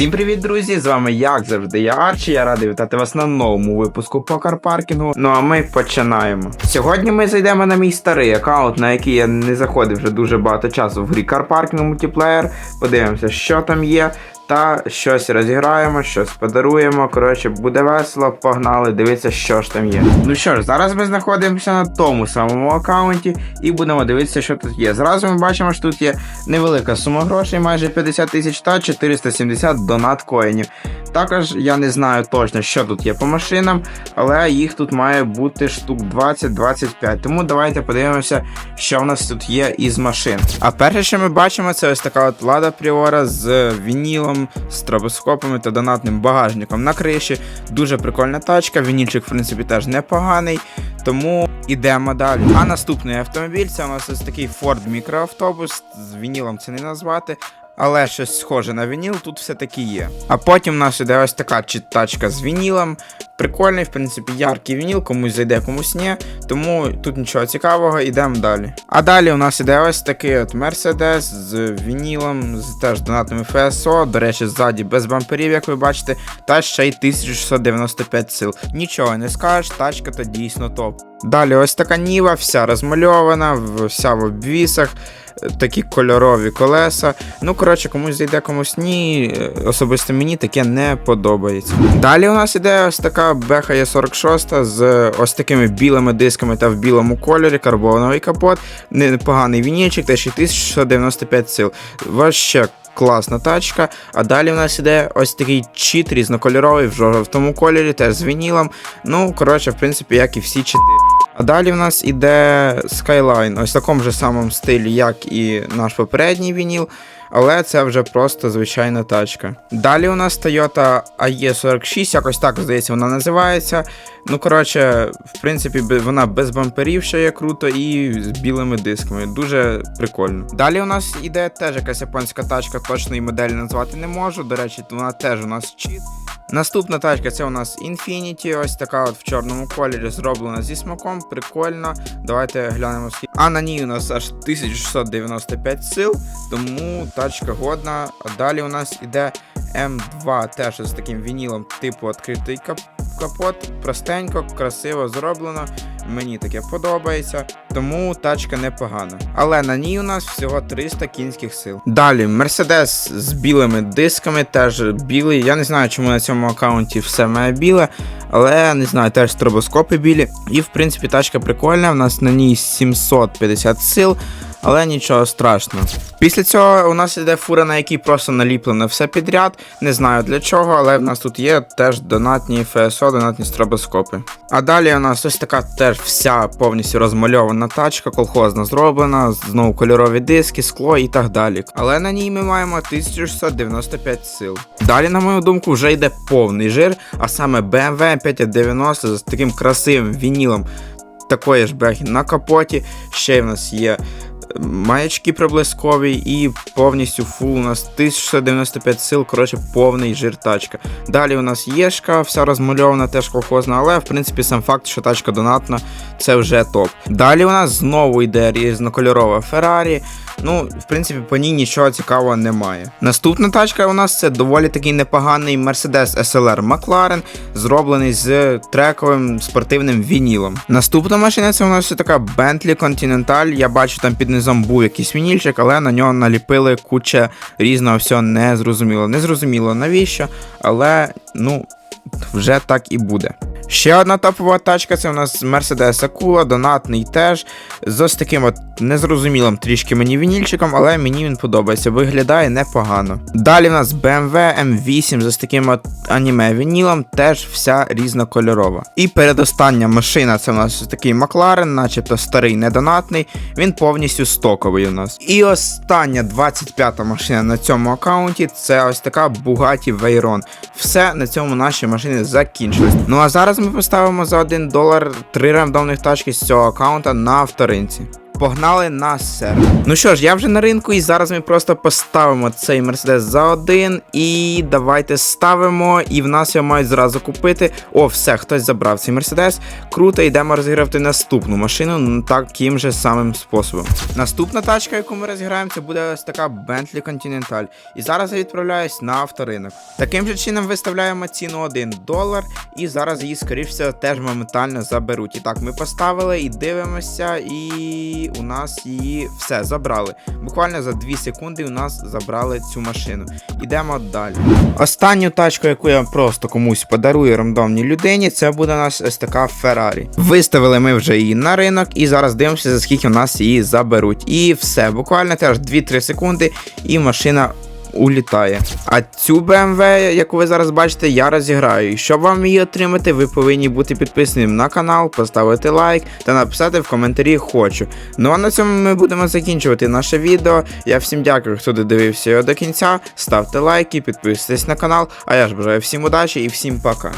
Всім привіт, друзі! З вами як завжди я Арчі. Я радий вітати вас на новому випуску по карпаркінгу. Ну а ми починаємо. Сьогодні ми зайдемо на мій старий аккаунт, на який я не заходив вже дуже багато часу в грі карпаркінг мультиплеєр. Подивимося, що там є. Та щось розіграємо, щось подаруємо. Коротше, буде весело, погнали, дивитися, що ж там є. Ну що ж, зараз ми знаходимося на тому самому аккаунті і будемо дивитися, що тут є. Зразу ми бачимо, що тут є невелика сума грошей, майже 50 тисяч та 470 донат коїнів. Також я не знаю точно, що тут є по машинам, але їх тут має бути штук 20-25. Тому давайте подивимося, що в нас тут є із машин. А перше, що ми бачимо, це ось така от лада Пріора з вінілом, стробоскопами та донатним багажником на криші. Дуже прикольна тачка. Вінільчик, в принципі, теж непоганий. Тому ідемо далі. А наступний автомобіль це у нас ось такий Ford мікроавтобус. З вінілом це не назвати. Але щось схоже на вініл тут все-таки є. А потім у нас іде ось така тачка з вінілом. Прикольний, в принципі, яркий вініл, комусь зайде, комусь ні. Тому тут нічого цікавого, йдемо далі. А далі у нас іде ось такий от Mercedes з вінілом, з теж донатними ФСО. До речі, ззаді без бамперів, як ви бачите, та ще й 1695 сил. Нічого не скажеш, тачка то дійсно топ. Далі ось така ніва, вся розмальована, вся в обвісах такі кольорові колеса. Ну, коротше, комусь зайде, комусь ні. Особисто мені таке не подобається. Далі у нас іде ось така беха є 46 з ось такими білими дисками та в білому кольорі, карбоновий капот, непоганий вінічик та 1695 сил. Ваще класна тачка. А далі у нас іде ось такий чіт різнокольоровий в жовтому кольорі, теж з вінілом. Ну, коротше, в принципі, як і всі чити. А далі в нас іде Skyline, ось в такому ж самому стилі, як і наш попередній вініл, але це вже просто звичайна тачка. Далі у нас Toyota AE46, якось так здається, вона називається. Ну, коротше, в принципі, вона без бамперів, що є круто, і з білими дисками. Дуже прикольно. Далі у нас іде теж якась японська тачка, точної моделі назвати не можу. До речі, вона теж у нас чіт. Наступна тачка це у нас Infinity, ось така от в чорному кольорі зроблена зі смаком, прикольно. Давайте глянемо скільки. А на ній у нас аж 1695 сил, тому тачка годна. А далі у нас іде М2, теж з таким вінілом, типу відкритий капот. Простенько, красиво зроблено. Мені таке подобається, тому тачка непогана. Але на ній у нас всього 300 кінських сил. Далі, Мерседес з білими дисками, теж білий. Я не знаю, чому на цьому аккаунті все має біле, але не знаю, теж стробоскопи білі. І в принципі тачка прикольна. У нас на ній 750 сил але нічого страшного. Після цього у нас іде фура, на якій просто наліплено все підряд. Не знаю для чого, але в нас тут є теж донатні ФСО, донатні стробоскопи. А далі у нас ось така теж вся повністю розмальована тачка, колхозна зроблена, знову кольорові диски, скло і так далі. Але на ній ми маємо 1695 сил. Далі, на мою думку, вже йде повний жир, а саме BMW 590 з таким красивим вінілом такої ж бехи на капоті. Ще в нас є маячки проблискові і повністю фул у нас 1695 сил, коротше, повний жир тачка. Далі у нас єшка, вся розмальована, теж колхозна, але в принципі сам факт, що тачка донатна, це вже топ. Далі у нас знову йде різнокольорова Феррарі. Ну, в принципі, по ній нічого цікавого немає. Наступна тачка у нас це доволі такий непоганий Mercedes SLR McLaren, зроблений з трековим спортивним вінілом. Наступна машина це у нас така Bentley Continental. Я бачу, там під низом був якийсь вінільчик, але на нього наліпили куча різного всього незрозуміло. Незрозуміло навіщо, але ну вже так і буде. Ще одна топова тачка це у нас Mercedes Акула, донатний теж. З ось таким от незрозумілим трішки мені вінільчиком, але мені він подобається, виглядає непогано. Далі в нас BMW M8 з ось таким от аніме вінілом, теж вся різнокольорова. І передостання машина це у нас такий Макларен, начебто старий недонатний, він повністю стоковий у нас. І остання 25-та машина на цьому аккаунті це ось така Bugatti Veyron. Все на цьому наші машини закінчились. Ну а зараз ми поставимо за 1 долар 3 рандомних тачки з цього аккаунта на вторинці. Погнали на сервер. Ну що ж, я вже на ринку, і зараз ми просто поставимо цей мерседес за один. І давайте ставимо. І в нас його мають зразу купити. О, все, хтось забрав цей мерседес. Круто, йдемо розіграти наступну машину ну, таким же самим способом. Наступна тачка, яку ми розіграємо, це буде ось така Bentley Continental. І зараз я відправляюсь на авторинок. Таким же чином виставляємо ціну 1 долар, і зараз її, скоріш теж моментально заберуть. І так, ми поставили і дивимося, і у нас її все забрали. Буквально за 2 секунди у нас забрали цю машину. Ідемо далі. Останню тачку, яку я просто комусь подарую рандомній людині, це буде у нас ось така Феррарі. Виставили ми вже її на ринок, і зараз дивимося, за скільки у нас її заберуть. І все, буквально теж 2-3 секунди, і машина улітає. А цю BMW, яку ви зараз бачите, я розіграю. І щоб вам її отримати, ви повинні бути підписаним на канал, поставити лайк та написати в коментарі хочу. Ну а на цьому ми будемо закінчувати наше відео. Я всім дякую, хто додивився його до кінця. Ставте лайки, підписуйтесь на канал. А я ж бажаю всім удачі і всім пока.